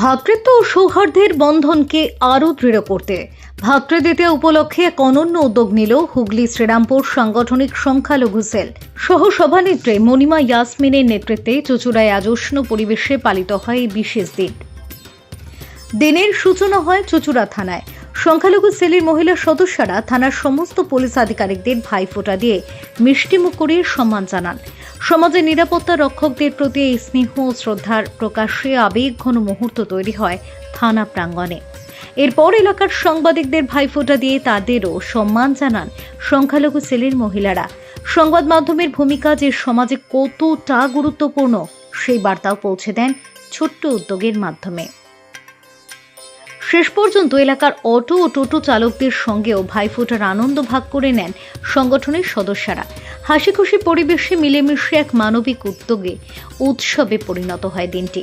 ভ্রাতৃত্ব ও সৌহার্দ্যের বন্ধনকে আরও দৃঢ় করতে। ভ্রাতৃদ্বিতীয় উপলক্ষে এক অনন্য উদ্যোগ নিল হুগলি শ্রীরামপুর সাংগঠনিক সংখ্যালঘু সেল। সহ সভানেত্রী মণিমা ইয়াসমিনের নেতৃত্বে চুচুড়ায় আজ উষ্ণ পরিবেশে পালিত হয় এই বিশেষ দিন। দিনের সূচনা হয় চুচুড়া থানায়। সংখ্যালঘু সেলের মহিলা সদস্যরা থানার সমস্ত পুলিশ আধিকারিকদের ভাইফোঁটা দিয়ে মিষ্টিমুখ করিয়ে সম্মান জানান। সমাজের নিরাপত্তা রক্ষকদের প্রতি এই স্নেহ ও শ্রদ্ধার প্রকাশ্যে আবেগঘন মুহূর্ত তৈরি হয় থানা প্রাঙ্গণে। এরপর এলাকার সাংবাদিকদের ভাইফোঁটা দিয়ে তাদেরও সম্মান জানান সংখ্যালঘু সেলের মহিলারা। সংবাদ মাধ্যমের ভূমিকা যে সমাজে কতটা গুরুত্বপূর্ণ, সেই বার্তাও পৌঁছে দেন ছোট্ট উদ্যোগের মাধ্যমে। শেষ পর্যন্ত এলাকার অটো ও টোটো চালকদের সঙ্গেও ভাইফোঁটার আনন্দ ভাগ করে নেন সংগঠনের সদস্যরা। হাসি খুশি পরিবেশে মিলেমিশে এক মানবিক উদ্যোগে উৎসবে পরিণত হয় দিনটি।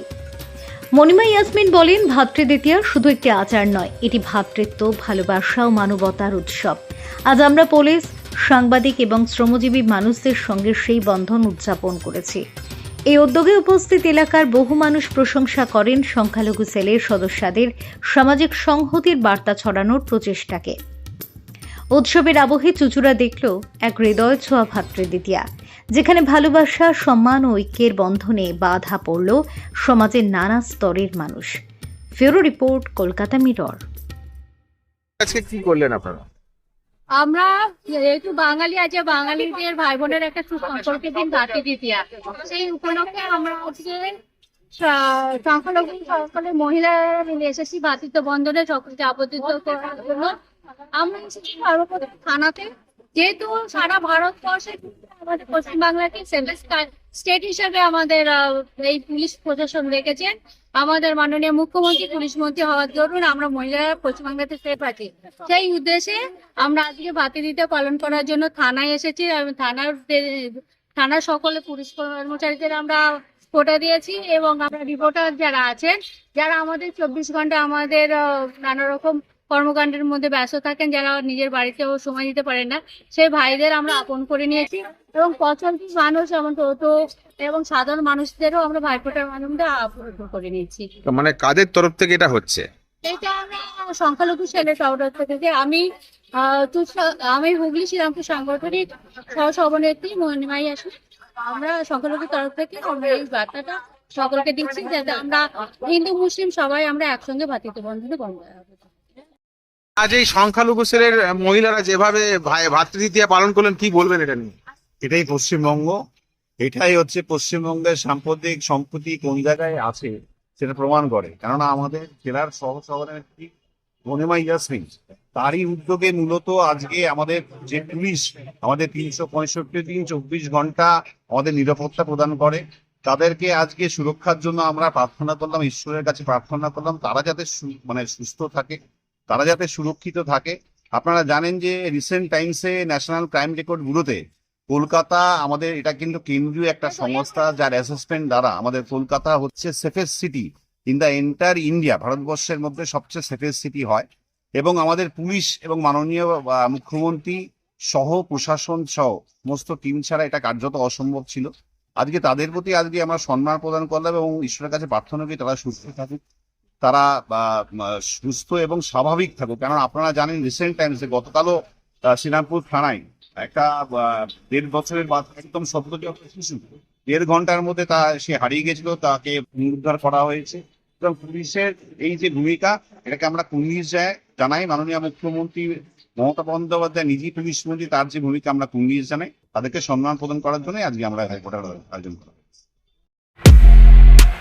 মনিমা ইয়াসমিন বলেন ভাতৃদ্বিতীয়া শুধু একটি আচার নয়, এটি ভাতৃত্ব, ভালোবাসা ও মানবতার উৎসব। আজ আমরা পুলিশ, সাংবাদিক এবং শ্রমজীবী মানুষদের সঙ্গে সেই বন্ধন উদযাপন করেছি। এই উদ্যোগে উপস্থিত এলাকার বহু মানুষ প্রশংসা করেন সংখ্যালঘু সেলের সদস্যদের সামাজিক সংহতির বার্তা ছড়ানোর প্রচেষ্টাকে। উৎসবের আবহে চুচুড়া দেখল এক হৃদয় ছোঁয়া ভাতৃদ্বিতীয়া, যেখানে ভালোবাসা, সম্মান ও ঐক্যের বন্ধনে বাধা পড়ল সমাজের নানা স্তরের মানুষ। ফেরো রিপোর্ট, কলকাতা মিরর। আজকে কি করলেন আপনারা? আমরা যেহেতু বাঙালি আছে, বাঙালিদের ভাই বোনের একটা সুসম্পর্কের দিন বাকি দ্বিতীয়া সেই উপলক্ষে আমরা আজকে সংখ্যালঘু সকলে মহিলারা মিলে এসেছি ভাতৃত্ব বন্ধনে সকলকে আবদ্ধিত করার জন্য। আমরা থানাতে যেহেতু সারা ভারতবর্ষে আমাদের পশ্চিমবাংলাকে সেভেন স্টেট হিসাবে আমাদের এই পুলিশ প্রশাসন রেখেছেন। আমাদের মাননীয় মুখ্যমন্ত্রী, পুলিশ মন্ত্রী হওয়ার দরুন আমরা মহিলারা পশ্চিমবাংলাতে সেফ আছি সেই উদ্দেশ্যে আমরা আজকে বাতি দিতে, পালন করার জন্য থানায় এসেছি থানার থানার সকলে পুলিশ কর্মচারীদের আমরা ফোটা দিয়েছি এবং আমরা রিপোর্টার যারা আছেন, যারা আমাদের চব্বিশ ঘণ্টা আমাদের নানা রকম কর্মকাণ্ডের মধ্যে ব্যস্ত থাকেন যারা নিজের বাড়িতেও সময় দিতে পারেন না সেই ভাইদের আমরা আপন করে নিয়েছি এবং পঁচানব্বই মানুষ যেমন টোটো এবং সাধারণ মানুষদেরও আমরা ভাইফোঁটার মাধ্যমে আপন করে নিয়েছি। মানে কাদের তরফ থেকে এটা হচ্ছে? এটা আমরা সংখ্যালঘু সেলের সভাপতি থেকে। আমি আহ, তুষার- আমি হুগলি শ্রীরামপুর সাংগঠনিক সহ সভানেত্রী মণিমাই আসি। আমরা সংখ্যালঘু তরফ থেকে আমরা এই বার্তাটা সকলকে দিচ্ছি যাতে আমরা হিন্দু মুসলিম সবাই আমরা একসঙ্গে ভাতৃত্ব বন্ধনে বন্ধ আজ এই সংখ্যালঘু সেলের মহিলারা যেভাবে ভাতৃদ্বিতীয়া পালন করলেন, কি বলবেন এটা নিয়ে? এটাই পশ্চিমবঙ্গ। এটাই হচ্ছে পশ্চিমবঙ্গের সাম্প্রতিক সম্পত্তি কোন জায়গায় আছে সেটা প্রমাণ করে। কেননা আমাদের জেলার সহ সভানেত্রী মনিমা ইয়াসমিন, তারই উদ্যোগে মূলত আজকে আমাদের যে পুলিশ, আমাদের তিনশো পঁয়ষট্টি দিন চব্বিশ ঘণ্টা আমাদের নিরাপত্তা প্রদান করে। তাদেরকে আজকে সুরক্ষার জন্য আমরা প্রার্থনা করলাম, ঈশ্বরের কাছে প্রার্থনা করলাম, তারা যাতে মানে সুস্থ থাকে। তারা যাতে সুরক্ষিত থাকে। আপনারা জানেন যে রিসেন্ট টাইমসে ন্যাশনাল ক্রাইম রেকর্ড ব্যুরোতে কলকাতা আমাদের এটা কিন্তু কেন্দ্রীয় একটা সংস্থা যার অ্যাসেসমেন্ট দ্বারা আমাদের কলকাতা হচ্ছে safest city in the entire India ভারতবর্ষের মধ্যে সবচেয়ে সেফেস্ট সিটি হয়। এবং আমাদের পুলিশ এবং মাননীয় মুখ্যমন্ত্রী সহ প্রশাসন সহ সমস্ত টিম ছাড়া এটা কার্যত অসম্ভব ছিল। আজকে তাদের প্রতি আজকে আমরা সম্মান প্রদান করলাম এবং ঈশ্বরের কাছে প্রার্থনা করি তারা সুস্থ থাকুক। তারা সুস্থ এবং স্বাভাবিক থাকুক। কারণ আপনারা জানেন রিসেন্ট টাইমসে গতকালও শ্রীরামপুর থানায় একটা দেড় বছরের একদম সদ্যজাত শিশু দেড় ঘণ্টার মধ্যে তা সে হারিয়ে গেছিল, তাকে পুনরুদ্ধার করা হয়েছে। এবং পুলিশের এই যে ভূমিকা, এটাকে আমরা যায় জানাই। মাননীয় মুখ্যমন্ত্রী মমতা বন্দ্যোপাধ্যায় নিজেই পুলিশ মন্ত্রী, তার যে ভূমিকা আমরা পুলিশ জানাই, তাদেরকে সম্মান প্রদান করার জন্য আজকে আমরা হাইকোর্টের আয়োজন করা